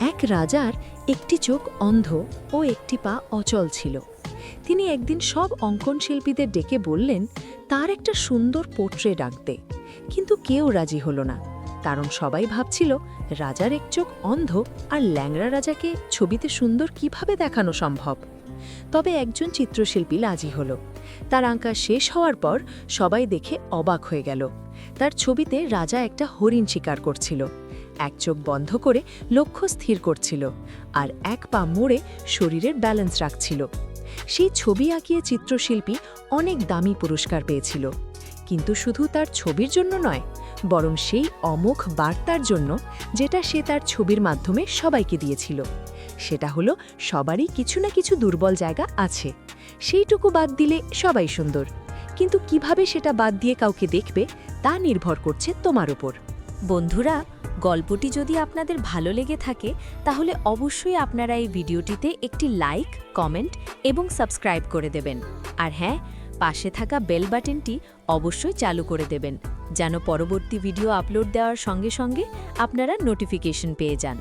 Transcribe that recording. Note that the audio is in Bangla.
এক রাজার একটি চোখ অন্ধ ও একটি পা অচল ছিল। তিনি একদিন সব অঙ্কন শিল্পীদের ডেকে বললেন, তার একটা সুন্দর পোট্রেট আঁকতে কিন্তু কেউ রাজি হলো না। কারণ সবাই ভাবছিল, রাজার এক চোখ অন্ধ আর ল্যাংড়া রাজাকে ছবিতে সুন্দর কীভাবে দেখানো সম্ভব? তবে একজন চিত্রশিল্পী রাজি হল। তার আঁকা শেষ হওয়ার পর সবাই দেখে অবাক হয়ে গেল। তার ছবিতে রাজা একটা হরিণ শিকার করছিল। এক চোখ বন্ধ করে লক্ষ্য স্থির করছিল আর এক পা মোড়ে শরীরের ব্যালেন্স রাখছিল। সেই ছবি আঁকিয়ে চিত্রশিল্পী অনেক দামি পুরস্কার পেয়েছিল। কিন্তু শুধু তার ছবির জন্য নয়, বরং সেই অমোঘ বার্তার জন্য যেটা সে তার ছবির মাধ্যমে সবাইকে দিয়েছিল। সেটা হলো, সবারই কিছু না কিছু দুর্বল জায়গা আছে। সেইটুকু বাদ দিলে সবাই সুন্দর। কিন্তু কীভাবে সেটা বাদ দিয়ে কাউকে দেখবে, তা নির্ভর করছে তোমার উপর। বন্ধুরা গল্পটি যদি আপনাদের ভালো লেগে থাকে, তাহলে অবশ্যই আপনারা এই ভিডিওটিতে একটি লাইক কমেন্ট এবং সাবস্ক্রাইব করে দেবেন। আর হ্যাঁ পাশে থাকা বেল বাটনটি অবশ্যই চালু করে দেবেন, যেন পরবর্তী ভিডিও আপলোড দেওয়ার সঙ্গে সঙ্গে আপনারা নোটিফিকেশন পেয়ে যান।